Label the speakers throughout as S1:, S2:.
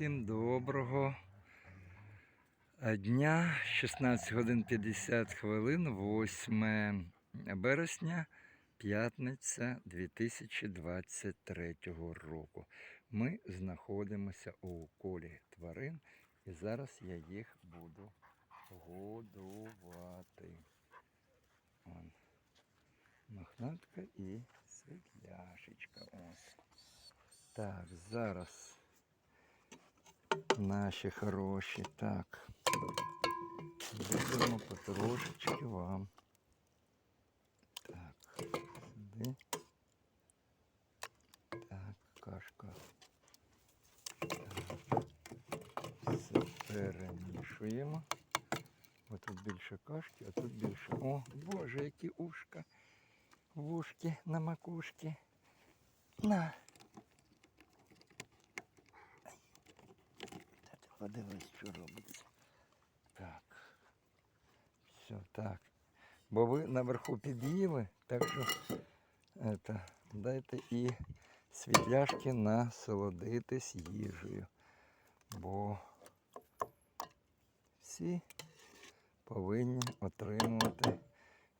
S1: Всім доброго дня. 16 годин 50 хвилин, 8 березня, п'ятниця 2023 року. Ми знаходимося у колі тварин і зараз я їх буду годувати. Вон. Мохнатка і світляшечка. Ось. Так, зараз наші хороші. Так. Будемо потрошечки вам. Так, сюди. Так, кашка. Так. Все перемішуємо. Ось тут більше кашки, а тут більше. О, боже, які ушка. Вушки на макушки. На. Подивись, що робиться. Так. Все, так. Бо ви наверху під'їли, так що это, дайте і світляшки насолодитись їжею. Бо всі повинні отримувати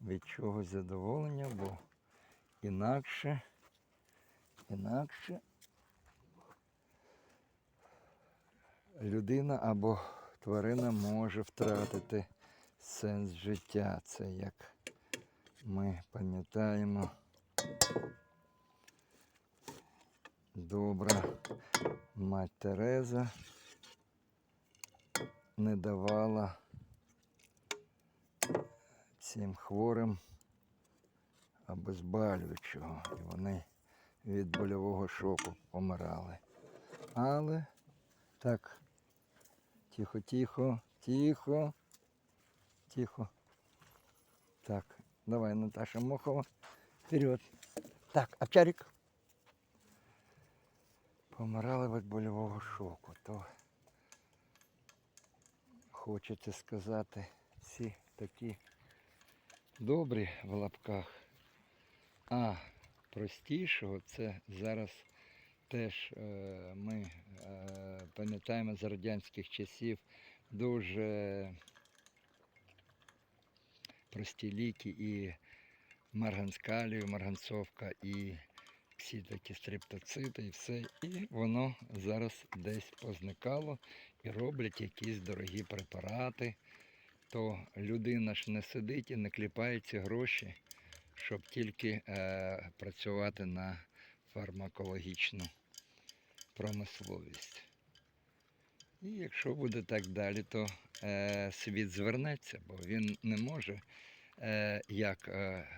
S1: від чогось задоволення, бо інакше, інакше людина або тварина може втратити сенс життя. Це як ми пам'ятаємо. Добра мать Тереза не давала цим хворим обезболюючого. І вони від больового шоку помирали. Але так, тихо, тихо, тихо, тихо. Так, давай, Наташа Мохова, вперед. Так, Овчарик. Помирали від больового шоку, то хочеться сказати всі такі добрі в лапках. А простішого це зараз теж е, ми е, пам'ятаємо з радянських часів дуже прості ліки і марганскалію, марганцовка, і всі такі стриптоцити і все. І воно зараз десь позникало і роблять якісь дорогі препарати то людина ж не сидить і не кліпає ці гроші, щоб тільки е, працювати на фармакологічну промисловість. І якщо буде так далі, то е, світ звернеться, бо він не може е, як е,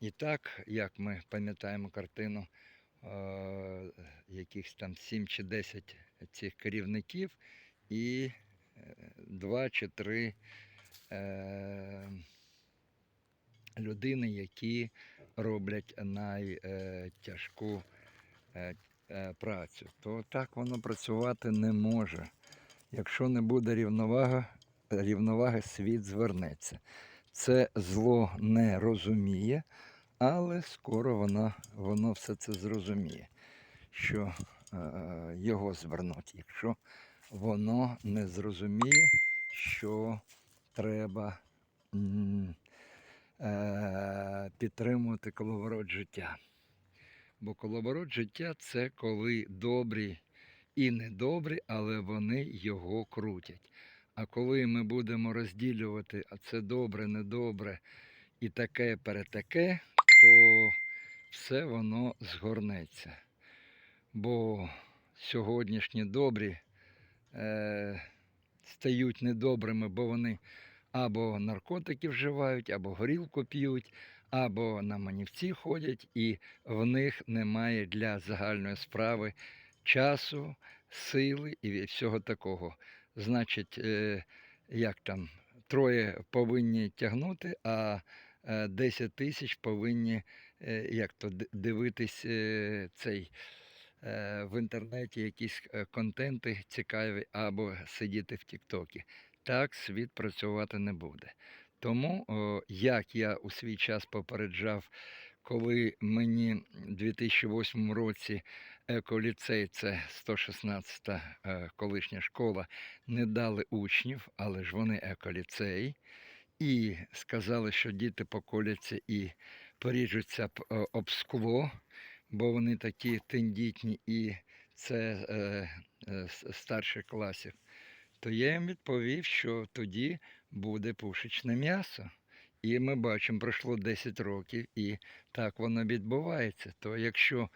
S1: і так, як ми пам'ятаємо картину е, якихось там 7 чи 10 цих керівників і два чи три е, людини, які роблять найтяжку е, е, працю, то так воно працювати не може. Якщо не буде рівновага, рівноваги, світ звернеться. Це зло не розуміє, але скоро воно, воно все це зрозуміє, що е, його звернуть. Якщо воно не зрозуміє, що треба е, підтримувати коловорот життя. Бо коловорот життя це коли добрі і недобрі, але вони його крутять. А коли ми будемо розділювати, а це добре, недобре і таке перетаке, то все воно згорнеться. Бо сьогоднішні добрі е, стають недобрими, бо вони або наркотики вживають, або горілку п'ють, або на манівці ходять, і в них немає для загальної справи часу, сили і всього такого. Значить, е, як там, троє повинні тягнути, а е, 10 тисяч повинні е, як то, дивитись е, цей е, в інтернеті якісь е, контенти цікаві або сидіти в Тіктокі. Так світ працювати не буде. Тому, як я у свій час попереджав, коли мені в 2008 році еколіцей, це 116-та е, колишня школа, не дали учнів, але ж вони еколіцей. І сказали, що діти поколяться і поріжуться об скло, бо вони такі тендітні, і це е, е, старших класів. То я їм відповів, що тоді буде пушечне м'ясо. І ми бачимо, пройшло 10 років, і так воно відбувається. То якщо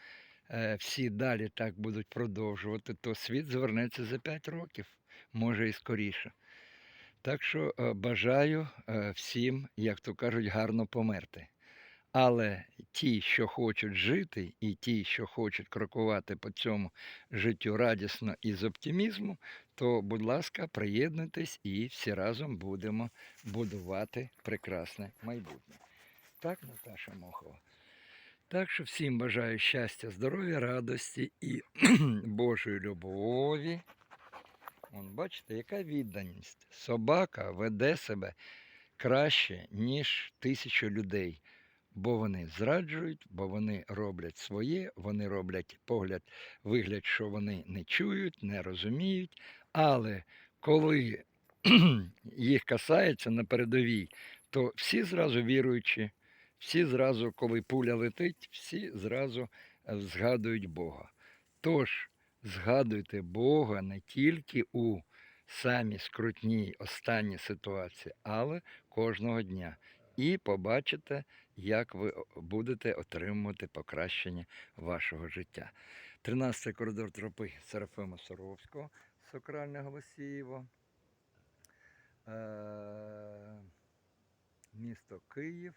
S1: е, всі далі так будуть продовжувати, то світ звернеться за 5 років, може і скоріше. Так що е, бажаю е, всім, як то кажуть, гарно померти. Але ті, що хочуть жити, і ті, що хочуть крокувати по цьому життю радісно і з оптимізму, то, будь ласка, приєднуйтесь і всі разом будемо будувати прекрасне майбутнє. Так, Наташа Мохова. Так що всім бажаю щастя, здоров'я, радості і Божої любові. Вон, бачите, яка відданість. Собака веде себе краще, ніж тисячу людей. Бо вони зраджують, бо вони роблять своє, вони роблять погляд, вигляд, що вони не чують, не розуміють. Але коли їх касається на передовій, то всі зразу віруючі, всі зразу, коли пуля летить, всі зразу е, згадують Бога. Тож згадуйте Бога не тільки у самі скрутній останній ситуації, але кожного дня. І побачите, як ви будете отримувати покращення вашого життя. 13 коридор тропи Серафима Соровського, Сокральне Голосіїво. Е, Місто Київ,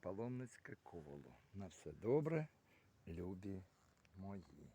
S1: Паломницьке коло. На все добре, любі мої.